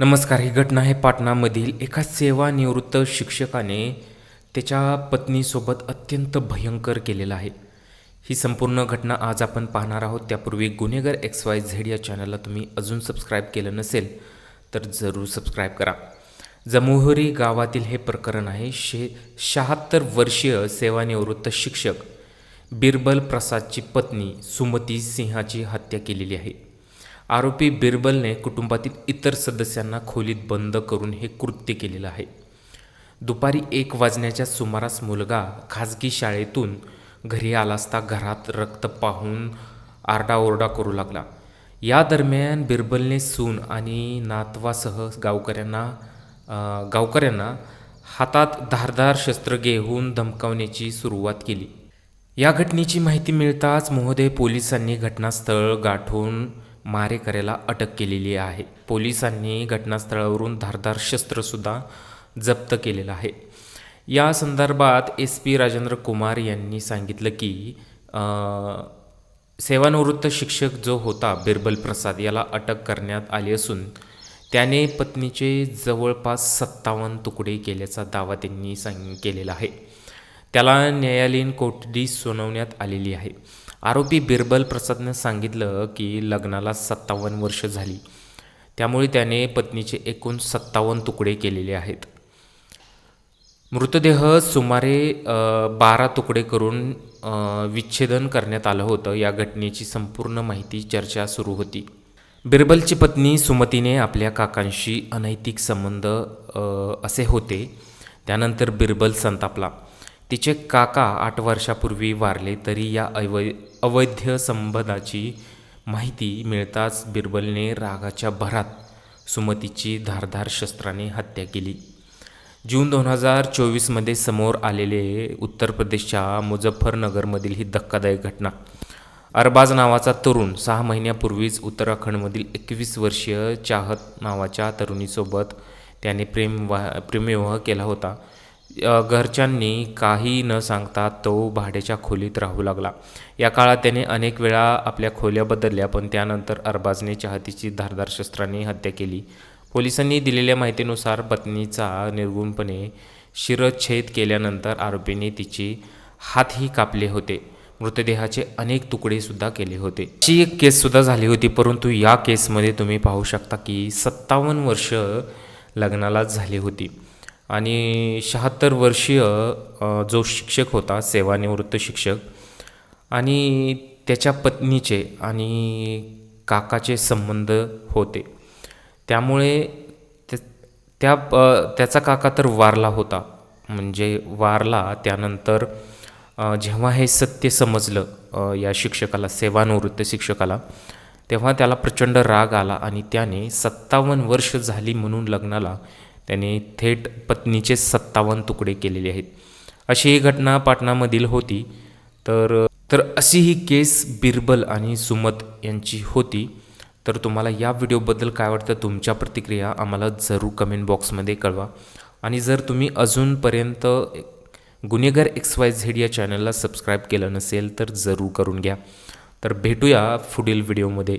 नमस्कार ही घटना आहे पाटणामधील एका सेवानिवृत्त शिक्षकाने त्याच्या पत्नीसोबत अत्यंत भयंकर केलेलं आहे. ही संपूर्ण घटना आज आपण पाहणार आहोत. त्यापूर्वी गुन्हेगार एक्स वाय झेड या चॅनलला तुम्ही अजून सबस्क्राईब केलं नसेल तर जरूर सबस्क्राईब करा. जमोहरी गावातील हे प्रकरण आहे. शे शहात्तर वर्षीय सेवानिवृत्त शिक्षक बिरबल प्रसादची पत्नी सुमती सिंहाची हत्या केलेली आहे. आरोपी बिरबलने कुटुंबातील इतर सदस्यांना खोलीत बंद करून हे कृत्य केलेलं आहे. दुपारी एक वाजण्याच्या सुमारास मुलगा खाजगी शाळेतून घरी आला असता घरात रक्त पाहून आरडाओरडा करू लागला. या दरम्यान बिरबलने सून आणि नातवासह गावकऱ्यांना गावकऱ्यांना हातात धारदार शस्त्र घेऊन धमकावण्याची सुरुवात केली. या घटनेची माहिती मिळताच महोदय पोलिसांनी घटनास्थळ गाठून मारेकऱ्याला अटक केलेली आहे. पोलिसांनी घटनास्थळावरून धारदार शस्त्रसुद्धा जप्त केलेलं आहे. या संदर्भात एस पी राजेंद्र कुमार यांनी सांगितलं की सेवानिवृत्त शिक्षक जो होता बिरबल प्रसाद याला अटक करण्यात आली असून त्याने पत्नीचे जवळपास सत्तावन्न तुकडे केल्याचा दावा त्यांनी सांग केलेला आहे. त्याला न्यायालयीन कोठडी सुनावण्यात आलेली आहे. आरोपी बिरबल प्रसादनं सांगितलं की लग्नाला सत्तावन्न वर्ष झाली. त्यामुळे त्याने पत्नीचे एकूण सत्तावन्न तुकडे केलेले आहेत. मृतदेह सुमारे बारा तुकडे करून विच्छेदन करण्यात आलं होतं. या घटनेची संपूर्ण माहिती चर्चा सुरू होती. बिरबलची पत्नी सुमतीने आपल्या काकांशी अनैतिक संबंध असे होते. त्यानंतर बिरबल संतापला. तिचे काका आठ वर्षापूर्वी वारले तरी या अवै अवैध संबंधाची माहिती मिळताच बिरबलने रागाच्या भरात सुमतीची धारधार शस्त्राने हत्या केली. जून दोन हजार चोवीसमध्ये समोर आलेले उत्तर प्रदेशच्या मुझफ्फरनगरमधील ही धक्कादायक घटना. अरबाज नावाचा तरुण सहा महिन्यापूर्वीच उत्तराखंडमधील एकवीस वर्षीय चाहत नावाच्या तरुणीसोबत त्याने प्रेम वा प्रेमविवाह केला होता. घरच्यांनी काही न सांगता तो भाड्याच्या खोलीत राहू लागला. या काळात त्याने अनेक वेळा आपल्या खोल्या बदलल्या पण त्यानंतर अरबाजने चाहतीची धारदार शस्त्राने हत्या केली. पोलिसांनी दिलेल्या माहितीनुसार पत्नीचा निर्गुणपणे शिरच्छेद केल्यानंतर आरोपीने तिचे हातही कापले होते. मृतदेहाचे अनेक तुकडेसुद्धा केले होते. अशी एक केससुद्धा झाली होती परंतु या केसमध्ये तुम्ही पाहू शकता की सत्तावन्न वर्ष लग्नाला झाली होती. आणि शहात्तर वर्षीय जो शिक्षक होता सेवानिवृत्त शिक्षक आणि त्याच्या पत्नीचे आणि काकाचे संबंध होते. त्यामुळे त्या त्याचा काका तर वारला होता. म्हणजे वारला त्यानंतर जेव्हा हे सत्य समजलं या शिक्षकाला सेवानिवृत्त शिक्षकाला तेव्हा त्याला प्रचंड राग आला आणि त्याने सत्तावन्न वर्ष झाली म्हणून लग्नाला त्याने थेट पत्नीचे सत्तावन्न तुकडे केलेले आहेत. अशी ही घटना पाटणामधील होती. तर तर अशी ही केस बिरबल आणि सुमत यांची होती. तर तुम्हाला या व्हिडिओबद्दल काय वाटतं तुमच्या प्रतिक्रिया आम्हाला जरूर कमेंट बॉक्समध्ये कळवा. आणि जर तुम्ही अजूनपर्यंत गुन्हेगार एक्स वाय झेड या चॅनलला सबस्क्राईब केलं नसेल तर जरूर करून घ्या. तर भेटूया पुढील व्हिडिओमध्ये.